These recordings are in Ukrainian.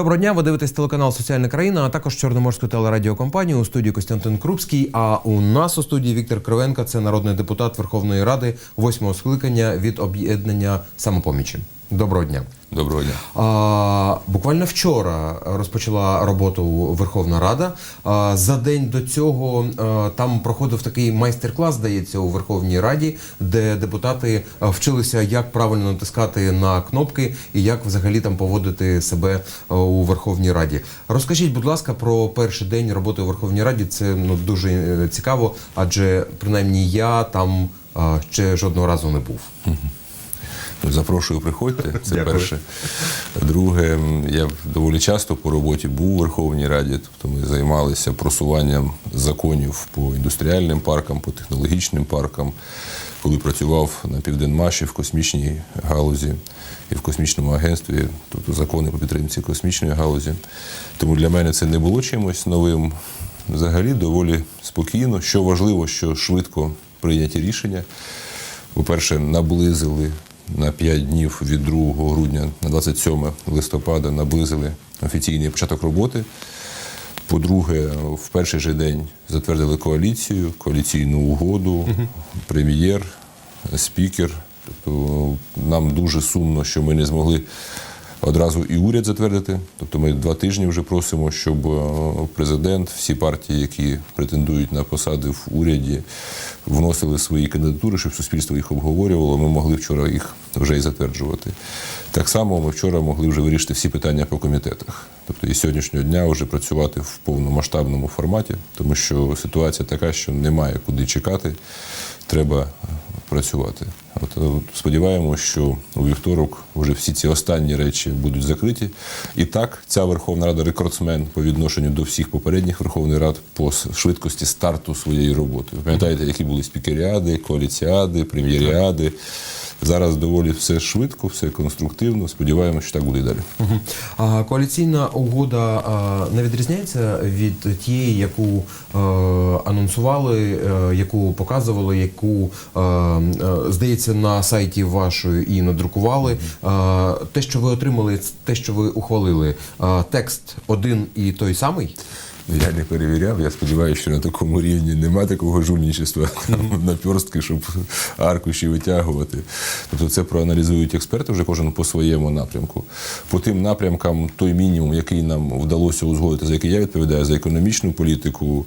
Доброго дня, ви дивитесь телеканал Соціальна країна, а також Чорноморську телерадіокомпанію у студії Костянтин Крупський. А у нас у студії Віктор Кривенка, це народний депутат Верховної Ради восьмого скликання від об'єднання самопомічі. Доброго дня. Доброго дня. А, буквально вчора розпочала роботу Верховна Рада. А, за день до цього а, там проходив такий майстер-клас, здається, у Верховній Раді, де депутати вчилися, як правильно натискати на кнопки і як взагалі там поводити себе у Верховній Раді. Розкажіть, будь ласка, про перший день роботи у Верховній Раді. Це ну дуже е, цікаво, адже принаймні я там а, ще жодного разу не був. Запрошую, приходьте. Це Дякую. перше. Друге, я доволі часто по роботі був у Верховній Раді. Тобто ми займалися просуванням законів по індустріальним паркам, по технологічним паркам. Коли працював на Південмаші в космічній галузі і в космічному агентстві, тобто закони по підтримці космічної галузі. Тому для мене це не було чимось новим. Взагалі доволі спокійно. Що важливо, що швидко прийняті рішення. По-перше, наблизили на 5 днів від 2 грудня на 27 листопада наблизили офіційний початок роботи. По-друге, в перший же день затвердили коаліцію, коаліційну угоду, прем'єр, спікер. Тобто нам дуже сумно, що ми не змогли одразу і уряд затвердити. Тобто ми два тижні вже просимо, щоб е, президент, всі партії, які претендують на посади в уряді, вносили свої кандидатури, щоб суспільство їх обговорювало. Ми могли вчора їх вже і затверджувати. Так само ми вчора могли вже вирішити всі питання по комітетах. Тобто і сьогоднішнього дня вже працювати в повномасштабному форматі, тому що ситуація така, що немає куди чекати, треба працювати. От, е, сподіваємося, що у вівторок вже всі ці останні речі будуть закриті. І так, ця Верховна Рада рекордсмен по відношенню до всіх попередніх Верховних Рад по швидкості старту своєї роботи. Ви пам'ятаєте, які були спікеріади, коаліціади, прем'єріади. Зараз доволі все швидко, все конструктивно. Сподіваємося, що так буде і далі. Мгм. А коаліційна угода а, не відрізняється від тієї, яку е, анонсували, е, яку показували, яку е, е, здається на сайті вашої і надрукували. Е, те, що ви отримали, те, що ви ухвалили, е, текст один і той самий. Я не перевіряв. Я сподіваюся, що на такому рівні нема такого жульничества там, наперстки, щоб аркуші витягувати. Тобто це проаналізують експерти вже кожен по своєму напрямку. По тим напрямкам, той мінімум, який нам вдалося узгодити, за який я відповідаю, за економічну політику,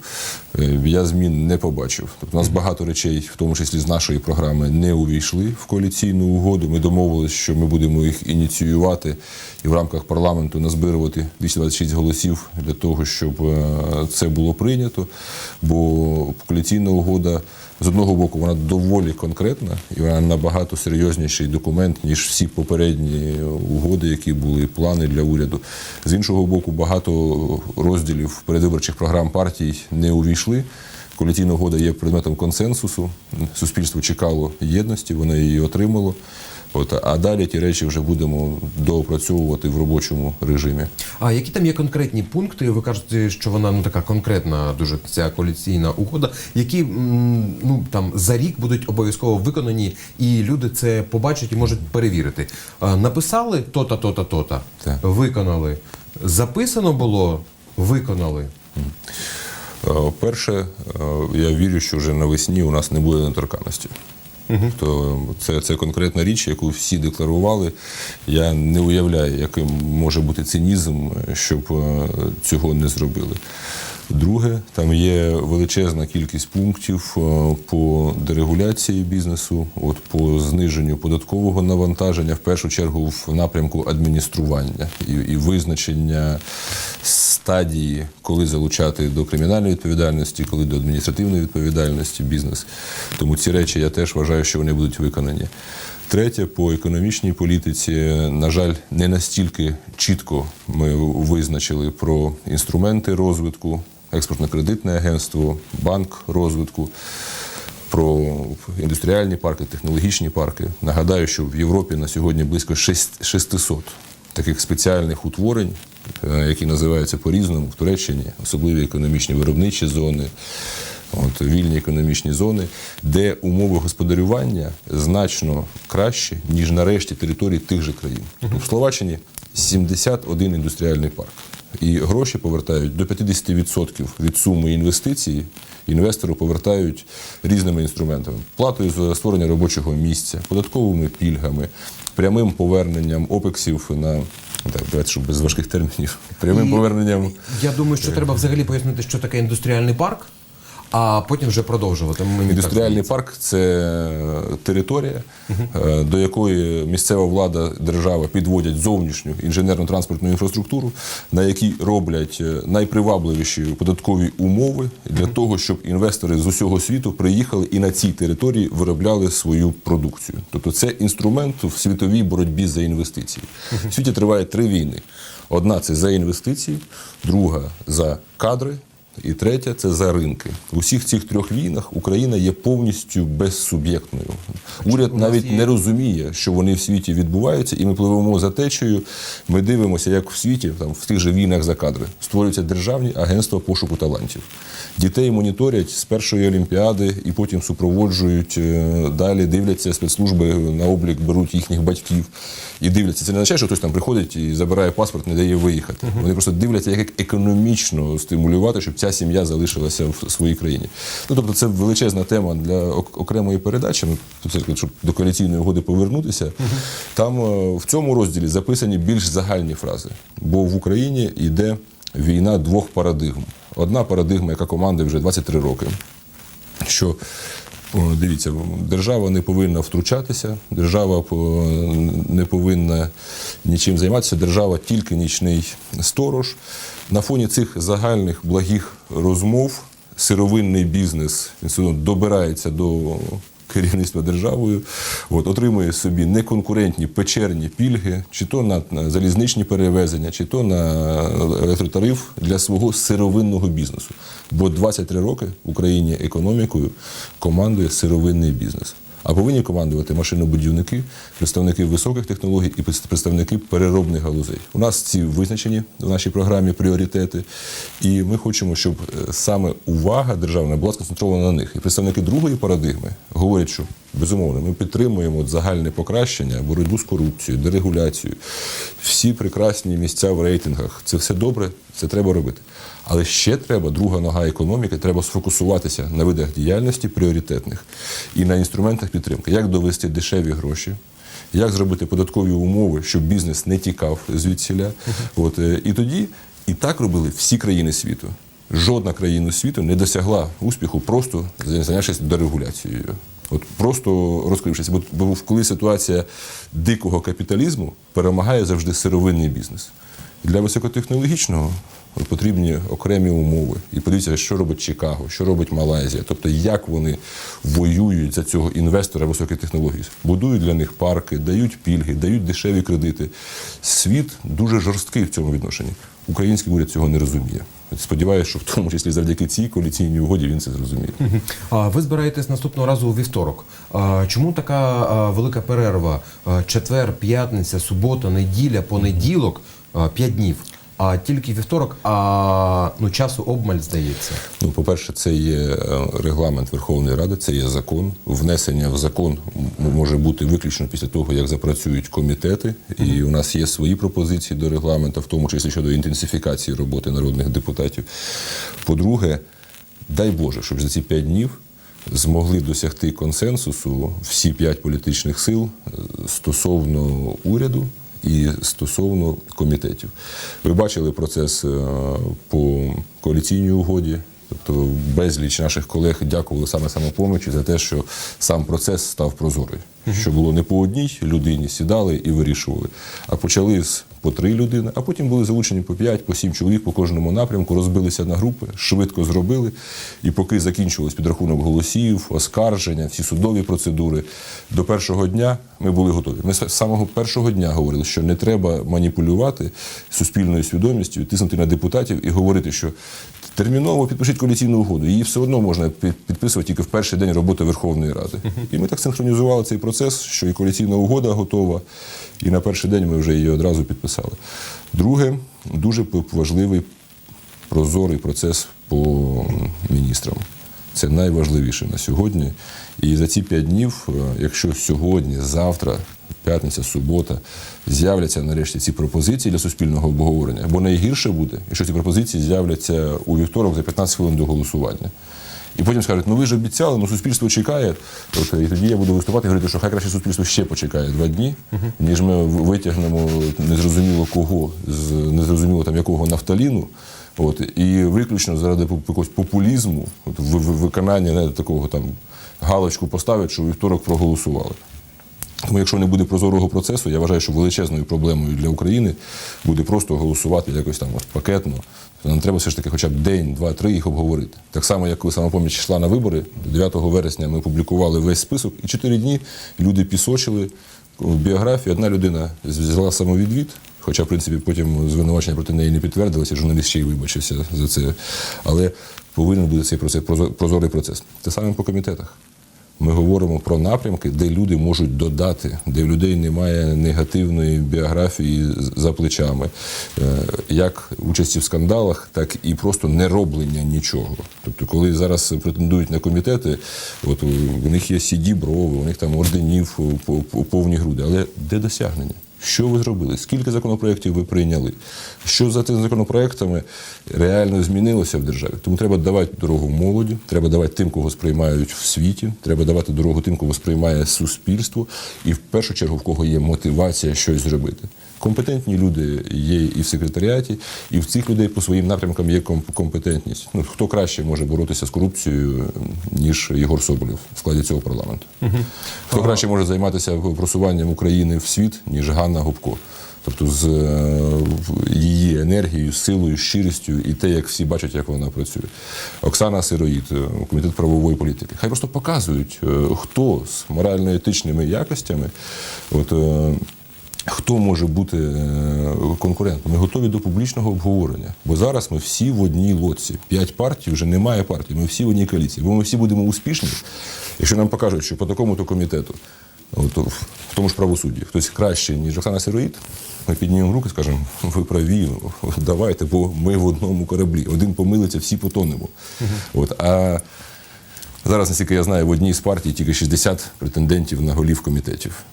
е, я змін не побачив. Тобто у нас багато речей, в тому числі з нашої програми, не увійшли в коаліційну угоду. Ми домовилися, що ми будемо їх ініціювати і в рамках парламенту назбирувати 226 голосів для того, щоб е, це було прийнято. Бо коаліційна угода з одного боку вона доволі конкретна і вона набагато серйозніший документ, ніж всі попередні угоди, які були плани для уряду. З іншого боку, багато розділів передвиборчих програм партій не увійшли. Коаліційна угода є предметом консенсусу. Суспільство чекало єдності, воно її отримало. От, а далі ті речі вже будемо доопрацьовувати в робочому режимі. А які там є конкретні пункти? Ви кажете, що вона ну така конкретна, дуже ця коаліційна угода, які ну там за рік будуть обов'язково виконані, і люди це побачать і можуть перевірити. Написали то-та, то-та, то-та, виконали. Записано було, виконали. Е, Перше, е, я вірю, що вже навесні у нас не буде недоторканності. Тобто це, це конкретна річ, яку всі декларували. Я не уявляю, яким може бути цинізм, щоб е, цього не зробили. Друге, там є величезна кількість пунктів е, по дерегуляції бізнесу, от по зниженню податкового навантаження, в першу чергу в напрямку адміністрування і, і визначення стадії, коли залучати до кримінальної відповідальності, коли до адміністративної відповідальності бізнес. Тому ці речі я теж вважаю, що вони будуть виконані. Третє, по економічній політиці, на жаль, не настільки чітко ми визначили про інструменти розвитку, експортно-кредитне агентство, банк розвитку. Про індустріальні парки, технологічні парки. Нагадаю, що в Європі на сьогодні близько 600 таких спеціальних утворень, е, які називаються по-різному в Туреччині, особливі економічні виробничі зони, от, вільні економічні зони, де умови господарювання значно кращі, ніж на решті територій тих же країн. В Словаччині 71 індустріальний парк. І гроші повертають до 50% від суми інвестицій. Інвестору повертають різними інструментами: платою за створення робочого місця, податковими пільгами, прямим поверненням опексів на так, давайте, щоб без важких термінів, прямим І поверненням Я думаю, що треба взагалі пояснити, що таке індустріальний парк, а потім вже продовжувати. Мені так Індустріальний парк це територія, е, до якої місцева влада, держава підводять зовнішню інженерно-транспортну інфраструктуру, на якій роблять е, найпривабливіші податкові умови для того, щоб інвестори з усього світу приїхали і на цій території виробляли свою продукцію. Тобто це інструмент в світовій боротьбі за інвестиції. В світі триває три війни: одна це за інвестиції, друга за кадри. І третя це за ринки. У всіх цих трьох війнах Україна є повністю безсуб'єктною. Уряд навіть не розуміє, що вони в світі відбуваються, і ми пливемо за течею. Ми дивимося, як в світі, там в тих же війнах за кадри, створюються державні агентства пошуку талантів. Дітей моніторять з першої олімпіади і потім супроводжують е, далі, дивляться спецслужби на облік, беруть їхніх батьків і дивляться. Це не означає, що хтось там приходить і забирає паспорт, не дає виїхати. Вони просто дивляться, як економічно стимулювати, щоб ця сім'я залишилася в своїй країні. Ну тобто, це величезна тема для окремої передачі. Ну, щоб до коаліційної угоди повернутися. Там е, в цьому розділі записані більш загальні фрази, бо в Україні йде війна двох парадигм. Одна парадигма, яка командує вже 23 роки що дивіться, держава не повинна втручатися, держава не повинна нічим займатися, держава тільки нічний сторож. На фоні цих загальних благих розмов сировинний бізнес добирається до керівництва державою, от, отримує собі неконкурентні печерні пільги, чи то на, на залізничні перевезення, чи то на електротариф для свого сировинного бізнесу. Бо 23 роки в Україні економікою командує сировинний бізнес. А повинні командувати машинобудівники, представники високих технологій і представники переробних галузей. У нас ці визначені в нашій програмі пріоритети, і ми хочемо, щоб е, саме увага державна була сконцентрована на них. І представники другої парадигми говорять, що безумовно ми підтримуємо загальне покращення, боротьбу з корупцією, дерегуляцією, всі прекрасні місця в рейтингах. Це все добре, це треба робити. Але ще треба друга нога економіки, треба сфокусуватися на видах діяльності пріоритетних і на інструментах підтримки, як довести дешеві гроші. Як зробити податкові умови, щоб бізнес не тікав звідсіля? От е, і тоді і так робили всі країни світу. Жодна країна світу не досягла успіху, просто зайнявшись дерегуляцією. От просто розкрившись. Бо, бо коли ситуація дикого капіталізму перемагає завжди сировинний бізнес. Для високотехнологічного от потрібні окремі умови. І подивіться, що робить Чикаго, що робить Малайзія. Тобто, як вони воюють за цього інвестора високих технологій. Будують для них парки, дають пільги, дають дешеві кредити. Світ дуже жорсткий в цьому відношенні. Український уряд цього не розуміє. Сподіваюся, що в тому числі завдяки цій коаліційній угоді він це зрозуміє. А ви збираєтесь наступного разу у вівторок. Чому така велика перерва? Четвер, п'ятниця, субота, неділя, понеділок, п'ять днів. А тільки вівторок, а ну часу обмаль здається. Ну, по-перше, це є е, регламент Верховної Ради, це є закон. Внесення в закон може бути виключно після того, як запрацюють комітети. І у нас є свої пропозиції до регламенту, в тому числі щодо інтенсифікації роботи народних депутатів. По-друге, дай Боже, щоб за ці п'ять днів змогли досягти консенсусу всі п'ять політичних сил е, стосовно уряду і стосовно комітетів. Ви бачили процес е, по коаліційній угоді. Тобто безліч наших колег дякували саме самопомочі за те, що сам процес став прозорий. Що було не по одній людині, сідали і вирішували, а почали з по три людини, а потім були залучені по п'ять, по сім чоловік по кожному напрямку, розбилися на групи, швидко зробили. І поки закінчувалось підрахунок голосів, оскарження, всі судові процедури, до першого дня ми були готові. Ми з самого першого дня говорили, що не треба маніпулювати суспільною свідомістю, тиснути на депутатів і говорити, що терміново підпишіть коаліційну угоду. Її все одно можна підписувати тільки в перший день роботи Верховної Ради. І ми так синхронізували цей процес, що і коаліційна угода готова, і на перший день ми вже її одразу підписали. Друге, дуже важливий прозорий процес по міністрам. Це найважливіше на сьогодні. І за ці п'ять днів, е, якщо сьогодні, завтра п'ятниця, субота, з'являться нарешті ці пропозиції для суспільного обговорення. Бо найгірше буде, якщо ці пропозиції з'являться у вівторок за 15 хвилин до голосування. І потім скажуть, ну ви ж обіцяли, ну суспільство чекає. Тобто, і тоді я буду виступати і говорити, що хай краще суспільство ще почекає два дні, ніж ми витягнемо незрозуміло кого з незрозуміло там якого нафталіну. От, і виключно заради якогось популізму, от, ви- виконання не, такого там галочку поставить, що вівторок проголосували. Тому якщо не буде прозорого процесу, я вважаю, що величезною проблемою для України буде просто голосувати якось там от, пакетно. Нам треба все ж таки хоча б день, два, три їх обговорити. Так само, як коли самопоміч йшла на вибори, 9 вересня ми опублікували весь список, і чотири дні люди пісочили в біографії. Одна людина взяла самовідвід, хоча, в принципі, потім звинувачення проти неї не підтвердилося, журналіст ще й вибачився за це. Але повинен бути цей процес, прозо- прозорий процес. Те саме по комітетах. Ми говоримо про напрямки, де люди можуть додати, де в людей немає негативної біографії за плечами, Е, як участі в скандалах, так і просто не роблення нічого. Тобто, коли зараз претендують на комітети, от у у них є сіді брови, у них там орденів по- по- повні груди. Але де досягнення? Що ви зробили? Скільки законопроєктів ви прийняли? Що за тими законопроектами реально змінилося в державі? Тому треба давати дорогу молоді, треба давати тим, кого сприймають в світі, треба давати дорогу тим, кого сприймає суспільство, і в першу чергу в кого є мотивація щось зробити. Компетентні люди є і в секретаріаті, і в цих людей по своїм напрямкам є компетентність. Ну хто краще може боротися з корупцією, ніж Єгор Соболєв в складі цього парламенту? Хто краще може займатися просуванням України в світ, ніж Ганна Гопко? Тобто з е, її енергією, силою, щирістю і те, як всі бачать, як вона працює. Оксана Сироїд, е, комітет правової політики. Хай просто показують, е, хто з морально-етичними якостями. От, Хто може бути е, конкурентом? Ми готові до публічного обговорення. Бо зараз ми всі в одній лодці. П'ять партій вже немає партій. Ми всі в одній коаліції. Бо ми всі будемо успішні, якщо нам покажуть, що по такому-то комітету, от, в тому ж правосудді, хтось краще, ніж Оксана Сироїд, ми піднімемо руки і скажемо, ви праві, давайте, бо ми в одному кораблі. Один помилиться, всі потонемо. От, а зараз, наскільки я знаю, в одній з партій тільки 60 претендентів на голів комітетів.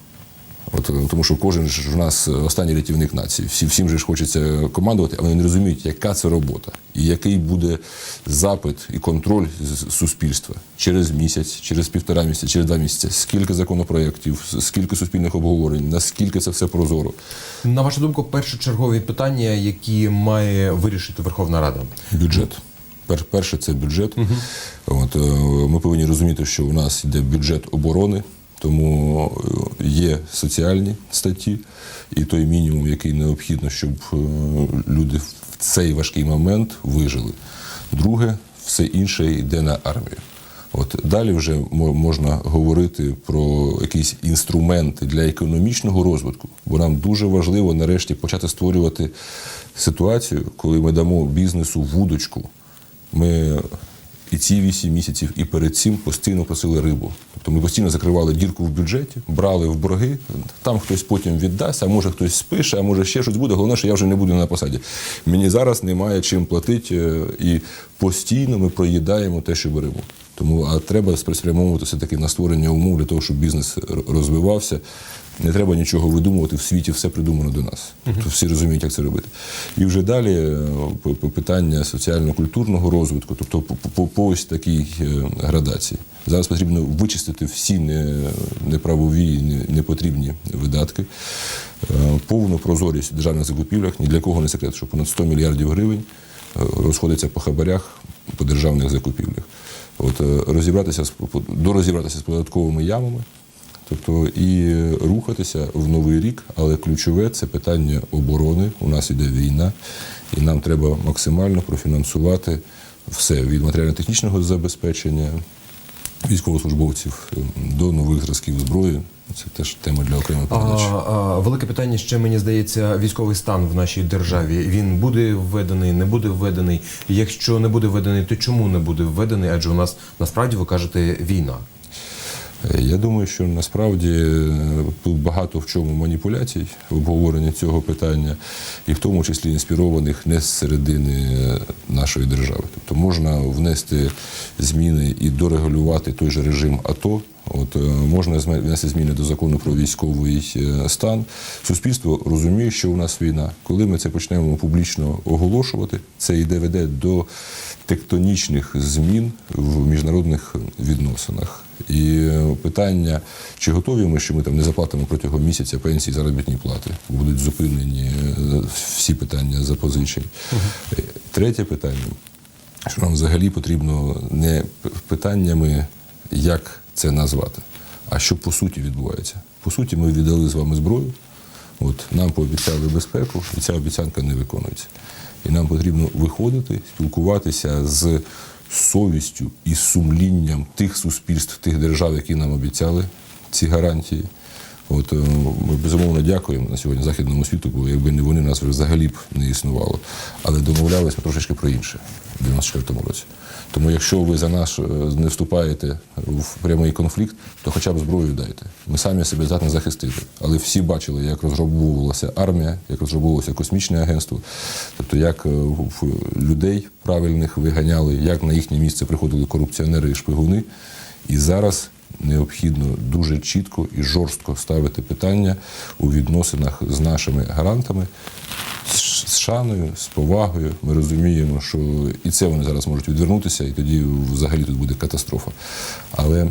От, е, тому що кожен ж у нас останній рятівник нації. Всі, всім же ж хочеться командувати, але вони не розуміють, яка це робота, і який буде запит і контроль з суспільства через місяць, через півтора місяця, через два місяці. Скільки законопроєктів, скільки суспільних обговорень, наскільки це все прозоро. На вашу думку, першочергові питання, які має вирішити Верховна Рада. Бюджет. Пер- Перше це бюджет. От, е, ми повинні розуміти, що у нас йде бюджет оборони, тому е, є соціальні статті і той мінімум, який необхідно, щоб е, люди в цей важкий момент вижили. Друге, все інше йде на армію. От далі вже можна говорити про якісь інструменти для економічного розвитку, бо нам дуже важливо нарешті почати створювати ситуацію, коли ми дамо бізнесу вудочку. Ми і ці вісім місяців, і перед цим постійно просили рибу. Тобто ми постійно закривали дірку в бюджеті, брали в борги. Там хтось потім віддасть, а може хтось спише, а може ще щось буде. Головне, що я вже не буду на посаді. Мені зараз немає чим платити, е, і постійно ми проїдаємо те, що беремо. Тому а треба спрямовувати все таки на створення умов для того, щоб бізнес розвивався. Не треба нічого видумувати, в світі все придумано до нас. Тобто всі розуміють, як це робити. І вже далі е, питання соціально-культурного розвитку, тобто по, ось такій е, градації. Зараз потрібно вичистити всі неправові, непотрібні видатки, Е, повну прозорість в державних закупівлях. Ні для кого не секрет, що понад 100 мільярдів гривень розходиться по хабарях по державних закупівлях. От е, розібратися з дорозібратися з податковими ямами, Тобто і рухатися в новий рік, але ключове це питання оборони. У нас іде війна, і нам треба максимально профінансувати все від матеріально-технічного забезпечення військовослужбовців ем, до нових зразків зброї. Це теж тема для окремої А, передачі. а, велике питання ще мені здається, військовий стан в нашій державі. Він буде введений, не буде введений. Якщо не буде введений, то чому не буде введений? Адже у нас насправді ви кажете війна. Е, Я думаю, що насправді е, тут багато в чому маніпуляцій в обговоренні цього питання, і в тому числі інспірованих не з середини е, нашої держави. Тобто можна внести зміни і дорегулювати той же режим АТО. От е, можна внести зміни до закону про військовий е, стан. Суспільство розуміє, що у нас війна. Коли ми це почнемо публічно оголошувати, це йде веде до тектонічних змін в міжнародних відносинах. І е, питання, чи готові ми, що ми там не заплатимо протягом місяця пенсії заробітні плати, будуть зупинені всі питання запозичень. Е, Третє питання, що нам взагалі потрібно не питаннями, як це назвати, а що по суті відбувається. По суті, ми віддали з вами зброю. От нам пообіцяли безпеку, і ця обіцянка не виконується. І нам потрібно виходити, спілкуватися з совістю і сумлінням тих суспільств, тих держав, які нам обіцяли ці гарантії. От е, ми безумовно дякуємо на сьогодні західному світу, бо якби не вони, нас взагалі б не існувало. Але домовлялися ми трошечки про інше в 94-му році. Тому якщо ви за нас е, не вступаєте в прямий конфлікт, то хоча б зброю дайте. Ми самі себе здатні захистити. Але всі бачили, як розробовувалася армія, як розробовувалося космічне агентство, тобто як е, людей правильних виганяли, як на їхнє місце приходили корупціонери і шпигуни. І зараз необхідно дуже чітко і жорстко ставити питання у відносинах з нашими гарантами, з шаною, з повагою. Ми розуміємо, що і це вони зараз можуть відвернутися, і тоді взагалі тут буде катастрофа. Але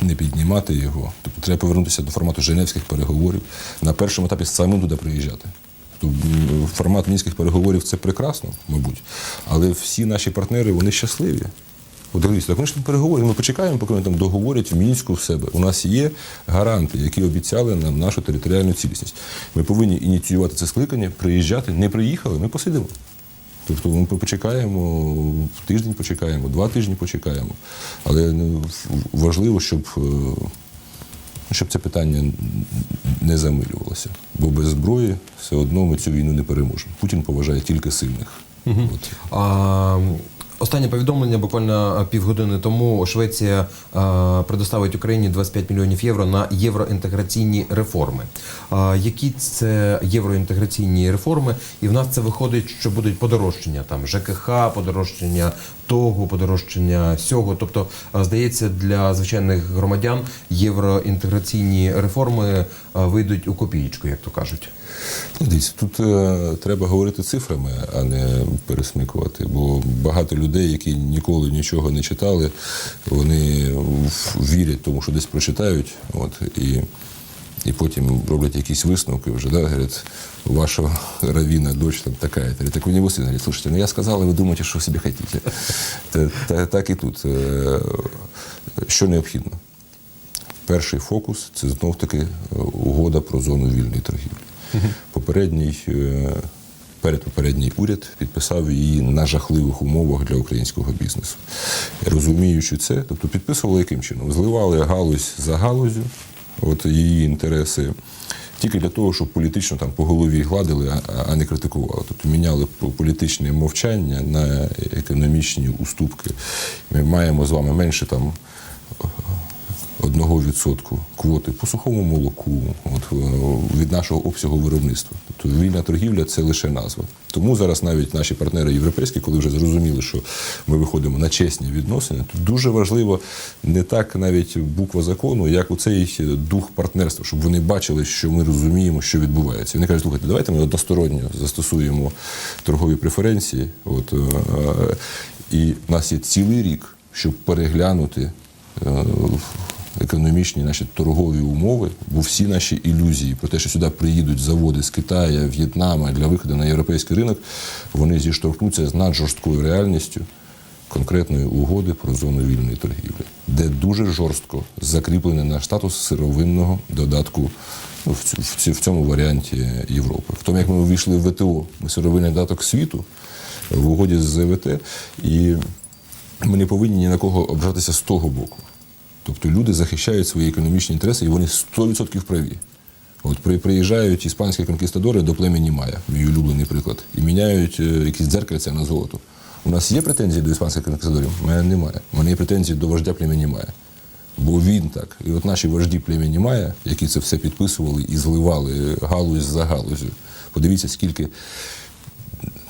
не піднімати його. Тобто треба повернутися до формату Женевських переговорів. На першому етапі самим туди приїжджати. Тобто формат мінських переговорів це прекрасно, мабуть. Але всі наші партнери вони щасливі. От дивіться, так вони ж там переговорять. Ми почекаємо, поки вони там договорять в мінську в себе. У нас є гаранти, які обіцяли нам нашу територіальну цілісність. Ми повинні ініціювати це скликання, приїжджати. Не приїхали, ми посидимо. Тобто ми почекаємо тиждень, почекаємо, два тижні почекаємо. Але ну, важливо, щоб, е, щоб це питання не замилювалося. Бо без зброї все одно ми цю війну не переможемо. Путін поважає тільки сильних. От. А, останнє повідомлення буквально півгодини тому Швеція а, предоставить Україні 25 мільйонів євро на євроінтеграційні реформи. А, які це євроінтеграційні реформи? І в нас це виходить, що будуть подорожчання там ЖКХ, подорожчання того, подорожчання сього. Тобто, здається, для звичайних громадян євроінтеграційні реформи вийдуть у копієчку, як то кажуть. Ну, Дивіться, тут е, треба говорити цифрами, а не пересмикувати. Бо багато людей, які ніколи нічого не читали, вони в- вірять тому, що десь прочитають, от, і, і потім роблять якісь висновки вже, да, говорять, у вашого равіна дочь там така. Я говорю, так ви не вы сын. Говорит, слушайте, ну я сказал, и вы думаете, що собі хотите. Та- та- Так і тут. Е, Що необхідно? Перший фокус це знов таки е, угода про зону вільної торгівлі. Попередній, е, передпопередній уряд підписав її на жахливих умовах для українського бізнесу. Розуміючи це, тобто підписували яким чином? Зливали галузь за галузю, от її інтереси. Тільки для того, щоб політично там по голові гладили, а, а не критикували. Тобто міняли політичне мовчання на економічні уступки. Ми маємо з вами менше там 1% квоти по сухому молоку от, е, від нашого обсягу виробництва. Тобто вільна торгівля це лише назва. Тому зараз навіть наші партнери європейські, коли вже зрозуміли, що ми виходимо на чесні відносини, то дуже важливо не так навіть буква закону, як оцей дух партнерства, щоб вони бачили, що ми розуміємо, що відбувається. Вони кажуть, слухайте, давайте ми односторонньо застосуємо торгові преференції. От, е, і в нас є цілий рік, щоб переглянути е, економічні наші торгові умови, бо всі наші ілюзії про те, що сюди приїдуть заводи з Китаю, В'єтнама для виходу на європейський ринок, вони зіштовхнуться з наджорсткою реальністю конкретної угоди про зону вільної торгівлі, де дуже жорстко закріплений наш статус сировинного додатку ну, в, цьому варіанті Європи. В тому, як ми увійшли в ВТО, ми сировинний додаток світу в угоді з ЗВТ, і ми не повинні ні на кого обжатися з того боку. Тобто люди захищають свої економічні інтереси, і вони 100% праві. От при, приїжджають іспанські конкістадори до племені Майя, мій улюблений приклад, і міняють е, якісь дзеркальця на золото. У нас є претензії до іспанських конкістадорів? У мене немає. У мене є претензії до вождя племені Майя. Бо він так. І от наші вожді племені Мая, які це все підписували і зливали галузь за галузю. Подивіться, скільки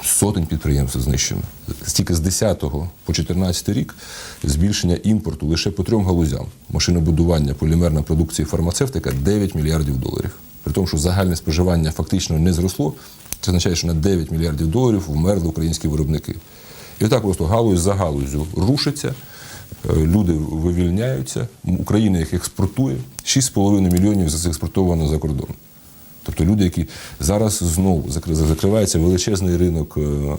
сотень підприємств знищено. Стільки з 10 по 14 рік збільшення імпорту лише по трьом галузям: машинобудування, полімерна продукція, і фармацевтика 9 мільярдів доларів. При тому, що загальне споживання фактично не зросло, це означає, що на 9 мільярдів доларів вмерли українські виробники. І отак просто галузь за галузю рушиться. е, Люди вивільняються, Україна їх експортує. 6,5 мільйонів заекспортовано за кордон. Тобто люди, які зараз знову закри- закривається величезний ринок е,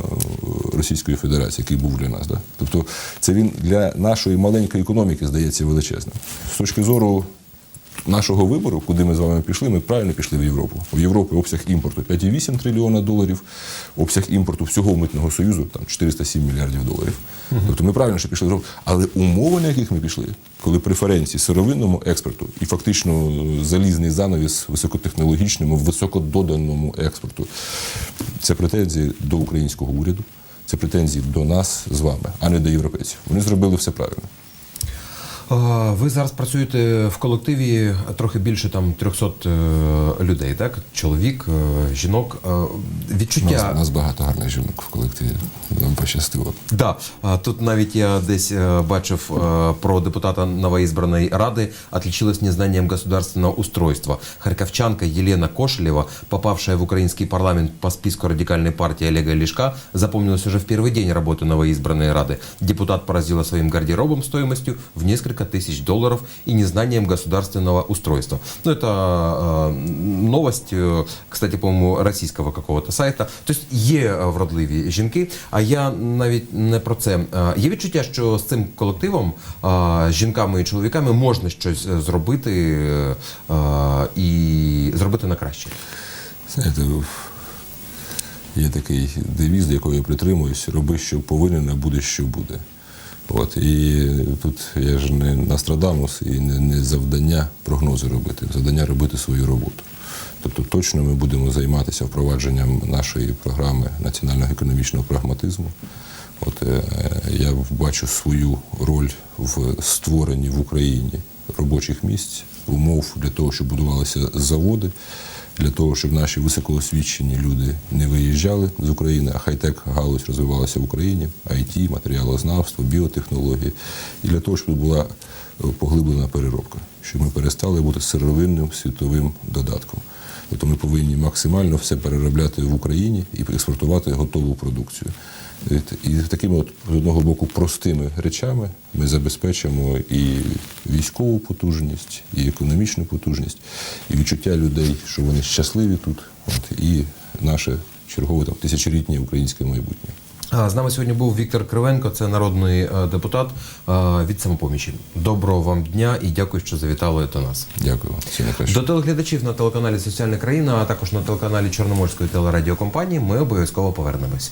Російської Федерації, який був для нас. Да? Тобто це він для нашої маленької економіки здається величезним. З точки зору нашого вибору, куди ми з вами пішли, ми правильно пішли в Європу. В Європі обсяг імпорту 5,8 трильйона доларів, обсяг імпорту всього митного союзу там 407 мільярдів доларів. Тобто ми правильно що пішли в Європу. Але умови, на яких ми пішли, коли преференції сировинному експорту і фактично залізний занавіс високотехнологічному, високододаному експорту, це претензії до українського уряду. Це претензії до нас з вами, а не до європейців. Вони зробили все правильно. А, Ви зараз працюєте в колективі трохи більше там 300 е, людей, так? Чоловік, е, жінок. Е, У Відчуття. нас, у нас багато гарних жінок в колективі. Нам пощастило. Да, а, тут навіть я десь е, бачив е, про депутата новоизбранной Рады отличилась незнанием государственного устройства. Харьковчанка Елена Кошелева, попавшая в украинский парламент по списку радикальной партии Олега Лешка, запомнилась уже в первый день работы новоизбранной Рады. Депутат поразила своим гардеробом стоимостью в несколько тысяч долларов и незнанием государственного устройства. Ну, это э, новость, э, кстати, по-моему, российского какого-то сайта. Тобто є е, вродливі жінки, а я навіть не про це. Е, Є відчуття, що з цим колективом, е, жінками і чоловіками, можна щось е, зробити е, і зробити на краще. Знаєте, є такий девіз, до якого я притримуюсь: роби, що повинен, а буде, що буде. От, і тут я ж не Нострадамус і не, не завдання прогнози робити, завдання робити свою роботу. Тобто точно ми будемо займатися впровадженням нашої програми національного економічного прагматизму. От е, я бачу свою роль в створенні в Україні робочих місць, умов для того, щоб будувалися заводи, для того, щоб наші високоосвічені люди не виїжджали з України, а хай-тек галузь розвивалася в Україні, IT, матеріалознавство, біотехнології, і для того, щоб була е, поглиблена переробка, щоб ми перестали бути сировинним світовим додатком. Тобто ми повинні максимально все переробляти в Україні і експортувати готову продукцію. І такими от з одного боку простими речами ми забезпечимо і військову потужність, і економічну потужність, і відчуття людей, що вони щасливі тут, от, і наше чергове там тисячолітнє українське майбутнє. З нами сьогодні був Віктор Кривенко, це народний е, депутат е, від самопомічі. Доброго вам дня і дякую, що завітали до нас. Дякую. До телеглядачів на телеканалі Соціальна країна, а також на телеканалі Чорноморської телерадіокомпанії. Ми обов'язково повернемось.